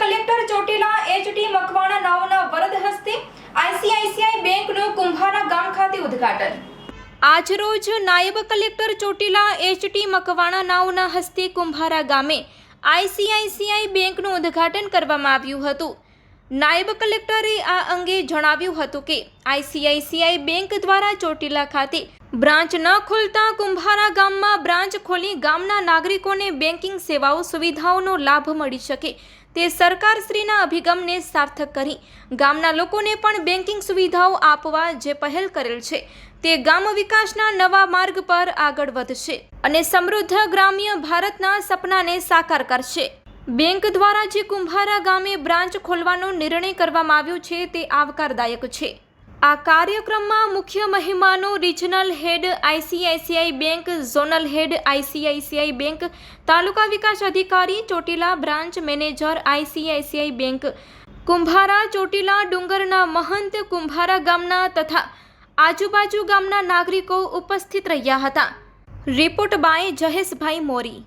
Collector Chotila HD Makwana નાઓના વરદ હસ્તે આઈસીઆઈસીઆઈ બેંકનું કુંભારા ગામ ખાતે ઉદ્ઘાટન. આજરોજ નાયબ કલેક્ટર ચોટીલા એચડી મકવાણા નાઓના હસ્તે કુંભારા ગામે આઈસીઆઈસીઆઈ બેંકનું ઉદ્ઘાટન કરવામાં આવ્યું હતું. નાયબ કલેક્ટરે આ અંગે જણાવ્યું હતું કે આઈસીઆઈસીઆઈ બેંક દ્વારા ચોટીલા ખાતે બ્રાન્ચ ન ખોલતા કુંભારા ગામમાં બ્રાન્ચ ખોલી ગામના નાગરિકોને બેન્કિંગ સેવાઓ સુવિધાઓનો લાભ મળી શકે. તે સરકારશ્રીના અભિગમને સાર્થક કરી. ગામના લોકોને પણ બેન્કિંગ સુવિધાઓ આપવા જે પહેલ કરેલ છે, તે ગામ વિકાસના નવા માર્ગ પર આગળ વધશે અને સમૃદ્ધ ગ્રામ્ય ભારતના સપનાને સાકાર કરશે. બેંક દ્વારા જે કુંભારા ગામે બ્રાન્ચ ખોલવાનો નિર્ણય કરવામાં આવ્યો છે, તે આવકારદાયક છે. આ કાર્યક્રમમાં મુખ્ય મહેમાનો regional head ICICI bank, zonal head ICICI bank, taluka વિકાસ અધિકારી Chotila branch manager ICICI bank, Kumbhara Chotila ડુંગરના મહંત, કુંભારા ગામના તથા આજુબાજુ ગામના નાગરિકો ઉપસ્થિત રહ્યા હતા. Report by Jaheshbhai Mori.